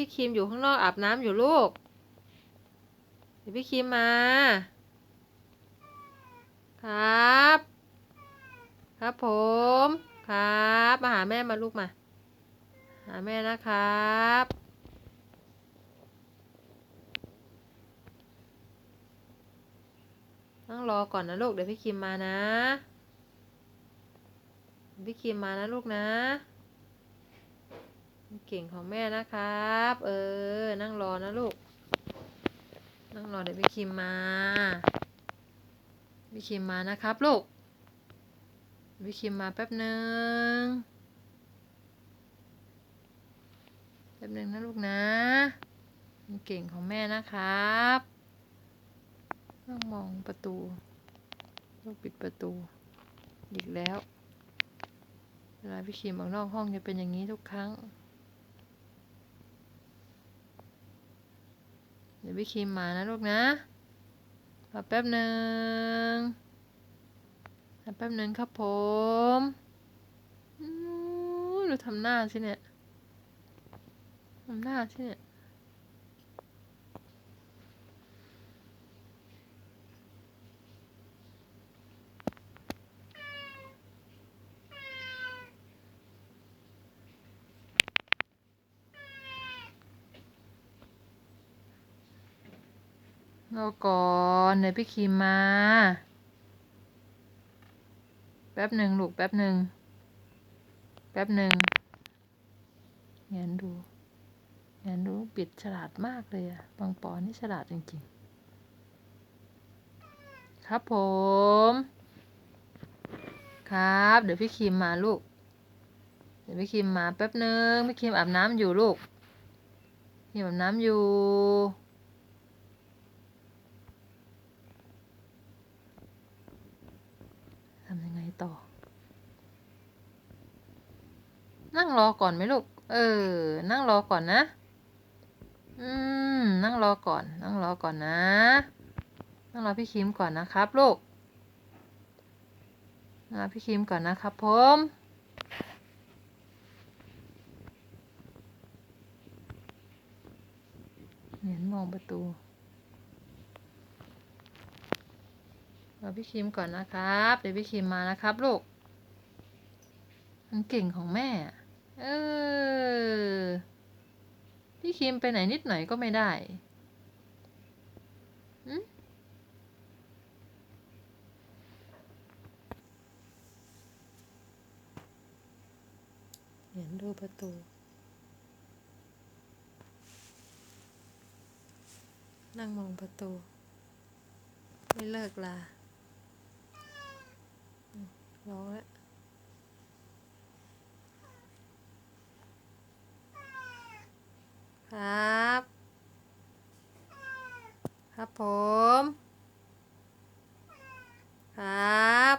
พี่ครีมอยู่ข้างนอกอาบน้ำอยู่ลูก เดี๋ยวพี่ครีมมา ครับ ครับผม ครับ มาหาแม่มาลูกมา หาแม่นะครับนั่งรอก่อนนะลูก เดี๋ยวพี่คิมมานะ พี่คิมมานะลูกนะ เก่งของแม่นะครับ เออ นั่งรอนะลูก นั่งรอเดี๋ยวพี่คิมมาพี่คิมมานะครับลูกพี่คิมมาแป๊บหนึ่งแป๊บหนึ่งนะลูกนะเก่งของแม่นะครับต้องมองประตูลูกปิดประตู อีกแล้ว เวลาพี่คิมออกนอกห้องจะเป็นอย่างนี้ทุกครั้ง เดี๋ยวพี่คิมมานะลูกนะรอแป๊บหนึ่งรอแป๊บหนึ่งครับผมดูทำหน้าสิเนี่ยทำหน้าสิเนี่ย รอก่อนเดี๋ยวพี่คิมมา แป๊บหนึ่งลูกแป๊บหนึ่งแป๊บหนึ่งเงียนดูเงียนดูปิดฉลาดมากเลยอะบางปอนี่ฉลาดจริงๆ ครับผม ครับ เดี๋ยวพี่คิมมาลูก เดี๋ยวพี่คิมมาแป๊บหนึ่งพี่คิมอาบน้ำอยู่ลูกพี่อาบน้ำอยู่ ทำยังไง ต่อ นั่งรอก่อนไหมลูก เออ นั่งรอก่อนนะ อืม นั่งรอก่อน นั่งรอก่อนนะ นั่งรอพี่คิมก่อนนะครับลูกนั่งรอพี่คิมก่อนนะครับผมเห็นมองประตู รอพี่คิมก่อนนะครับ เดี๋ยวพี่คิมมานะครับลูก มันเก่งของแม่ เออ พี่คิมไปไหนนิดหน่อยก็ไม่ได้หึเห็นดูประตู นั่งมองประตู ไม่เลิกลา ร้องแล้วครับ ครับผม ครับ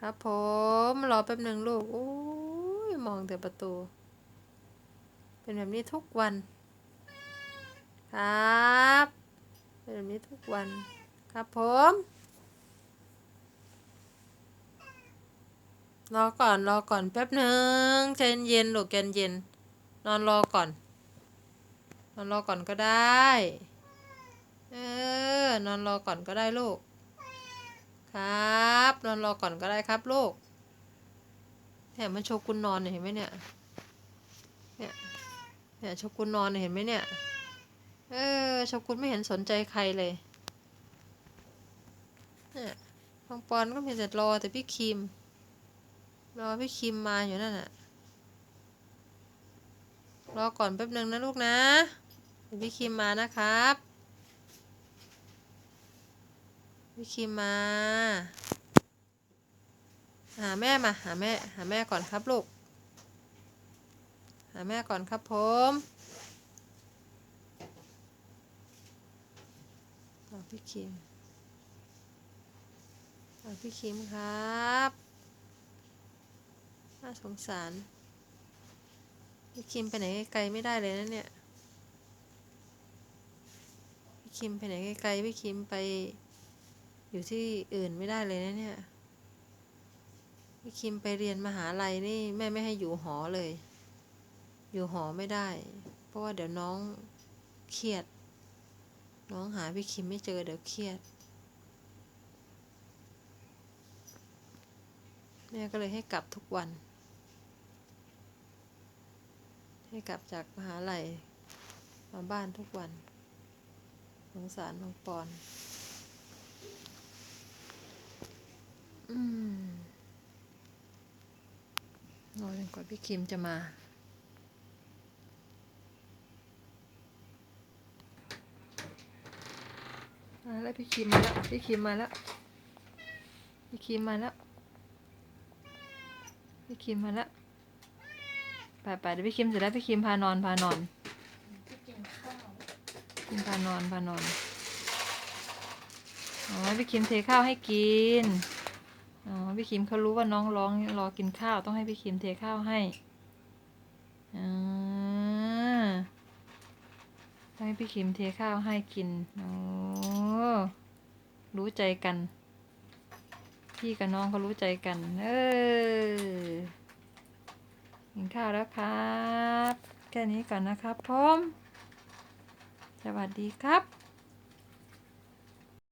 ครับผม รอแป๊บหนึ่งลูก โอ้ย มองแต่ประตู เป็นแบบนี้ทุกวัน ครับ เป็นแบบนี้ทุกวันครับผม รอก่อนรอก่อนแป๊บหนึ่งใจเย็นๆลูกใจเย็นๆนอนรอก่อน นอนรอก่อนก็ได้ เออ นอนรอก่อนก็ได้ลูก ครับ นอนรอก่อนก็ได้ครับลูกเนี่ยมันโชกุนนอนเห็นไหมเนี่ย เนี่ย เนี่ยโชกุนนอนเห็นไหมเนี่ย เออโชกุนไม่เห็นสนใจใครเลยเนี่ยบางปอนก็มีแต่รอแต่พี่คิม รอพี่คิมมาอยู่นั่นน่ะ รอก่อนแป๊บหนึ่งนะลูกนะเดี๋ยวพี่คิมมานะครับพี่คิมมา หาแม่มาหาแม่ หาแม่ก่อนครับลูก หาแม่ก่อนครับผมรอ พี่คิมรอพี่คิมครับ น่าสงสาร พี่คิมไปไหนไกลไม่ได้เลยนะเนี่ย พี่คิมไปไหนไกลพี่คิมไป อยู่ที่อื่นไม่ได้เลยนะเนี่ย พี่คิมไปเรียนมหาลัยนี่แม่ไม่ให้อยู่หอเลย อยู่หอไม่ได้ เพราะว่าเดี๋ยวน้องเครียด น้องหาพี่คิมไม่เจอเดี๋ยวเครียด แม่ก็เลยให้กลับทุกวัน ให้กลับจากมหาลัยมาบ้านทุกวัน สงสารน้องปอน อืมรอจนกว่าพี่คิมจะมา มาแล้วพี่คิมมาแล้วพี่คิมมาแล้วพี่คิมมาแล้วพี่คิมมาแล้วไปไปเดี๋ยวพี่คิมเสร็จแล้วพี่คิมพานอนพานอนกินข้าวคิมพานอนพานอนอ๋อพี่คิมเทข้าวให้กินอ๋อพี่คิมเขารู้ว่าน้องร้องรอกินข้าวต้องให้พี่คิมเทข้าวให้อ่าต้อ ให้พี่คิมเทข้าวให้กิน โอ้รู้ใจกัน พี่กับน้องเขารู้ใจกัน เออกินข้าวแล้วครับ แค่นี้ก่อนนะครับผม สวัสดีครับ